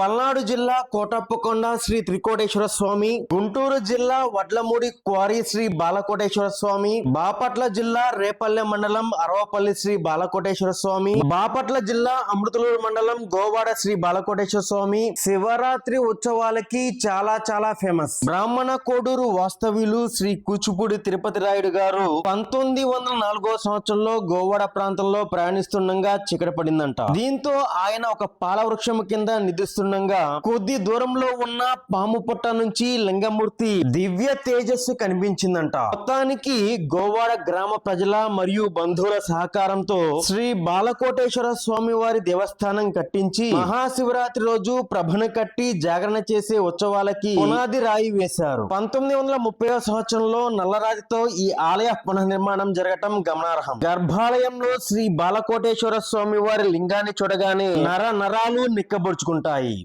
పల్నాడు జిల్లా కోటప్పకొండ శ్రీ త్రికోటేశ్వర స్వామి గుంటూరు జిల్లా వడ్లమూడి క్వారీ శ్రీ బాలకోటేశ్వర స్వామి బాపట్ల జిల్లా రేపల్లె మండలం అరవపల్లి శ్రీ బాలకోటేశ్వర స్వామి బాపట్ల జిల్లా అమృతలూరు మండలం గోవాడ శ్రీ బాలకోటేశ్వర స్వామి శివరాత్రి ఉత్సవాలకి చాలా చాలా ఫేమస్. బ్రాహ్మణ కోడూరు వాస్తవ్యులు శ్రీ కూచిపూడి తిరుపతి రాయుడు గారు పంతొమ్మిది వందల నాలుగో సంవత్సరంలో గోవాడ ప్రాంతంలో ప్రయాణిస్తుండగా చికట పడిందంట దీంతో ఆయన ఒక పాల వృక్షం కింద నిద్రిస్తుండగా కొద్ది దూరంలో ఉన్న పాము పుట్ట నుంచి లింగమూర్తి దివ్య తేజస్సు కనిపించిందంట. మొత్తానికి గోవాడ గ్రామ ప్రజల మరియు బంధువుల సహకారంతో శ్రీ బాలకోటేశ్వర స్వామి వారి దేవస్థానం కట్టించి మహాశివరాత్రి రోజు ప్రభను కట్టి జాగరణ చేసే ఉత్సవాలకి పునాది రాయి వేశారు. పంతొమ్మిది వందల ముప్పై సంవత్సరంలో నల్లరాతితో ఈ ఆలయ పునర్నిర్మాణం జరగటం గమనార్హం. గర్భాలయంలో శ్రీ బాలకోటేశ్వర స్వామి వారి లింగాన్ని చూడగానే నర నరాలు నిక్కబొడుచుకుంటాయి